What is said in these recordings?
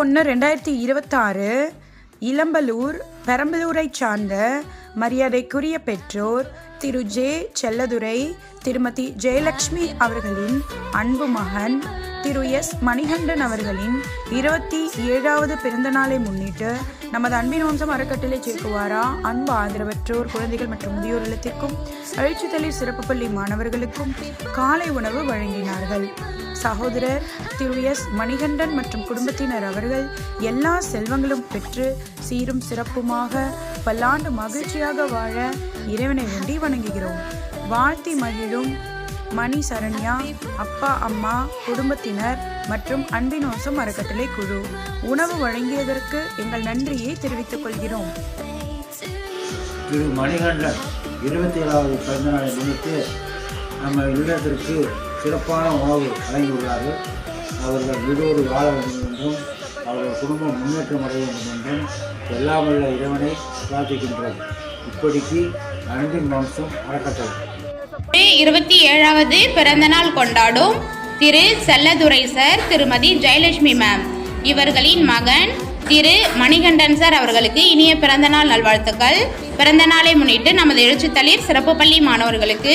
ஒன்று ரெண்டாயிரத்தி இருபத்தாறு இளம்பலூர் பெரம்பலூரை சார்ந்த மரியாதைக்குரிய பெற்றோர் திரு. ஜே. செல்லதுரை திருமதி. ஜெயலட்சுமி அவர்களின் அன்பு மகன் திரு. எஸ். மணிகண்டன் அவர்களின் இருபத்தி ஏழாவது பிறந்தநாளை முன்னிட்டு நமது அன்பின் வம்சம் அறக்கட்டளை சேர்க்குவாரா? அன்பு ஆதரவற்றோர் குழந்தைகள் மற்றும் முதியோர் இல்லத்திற்கும் எழுச்சித்தளிர் சிறப்பு பள்ளி மாணவர்களுக்கும் காலை உணவு வழங்கினார்கள். சகோதரர் திரு எஸ். மணிகண்டன் மற்றும் குடும்பத்தினர் அவர்கள் எல்லா செல்வங்களும் பெற்று சீரும் சிறப்புமாக பல்லாண்டு மகிழ்ச்சியாக வாழ இறைவனை வேண்டி வணங்குகிறோம். வாழ்த்தி மகிழும் மணி சரண்யா அப்பா அம்மா குடும்பத்தினர் மற்றும் அன்பினோசம் அறக்கட்டளை குழு. உணவு வழங்கியதற்கு எங்கள் நன்றியை தெரிவித்துக் கொள்கிறோம். திரு மணிகண்டன் இருபத்தி ஏழாவது பிறந்தநாளை முன்னிட்டு நம்ம இல்லத்திற்கு சிறப்பான உணவு வழங்கியுள்ளார்கள். அவர்கள் வீடோடு வாழ வேண்டும் என்றும் அவர்கள் குடும்பம் முன்னேற்றம் அடைய வேண்டும் என்றும் எல்லாம் வல்ல இறைவனை பிரார்த்திக்கின்றோம். இப்படிக்கு அன்பின் வம்சம் அறக்கட்டளை. இருபத்தி ஏழாவது பிறந்தநாள் கொண்டாடும் திரு செல்லதுரை சார் திருமதி ஜெயலட்சுமி மேம் இவர்களின் மகன் திரு மணிகண்டன் சார் அவர்களுக்கு இனிய பிறந்தநாள் நல்வாழ்த்துக்கள். பிறந்தநாளை முன்னிட்டு நமது எழுச்சித்தளிர் சிறப்பு பள்ளி மாணவர்களுக்கு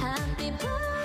happy birthday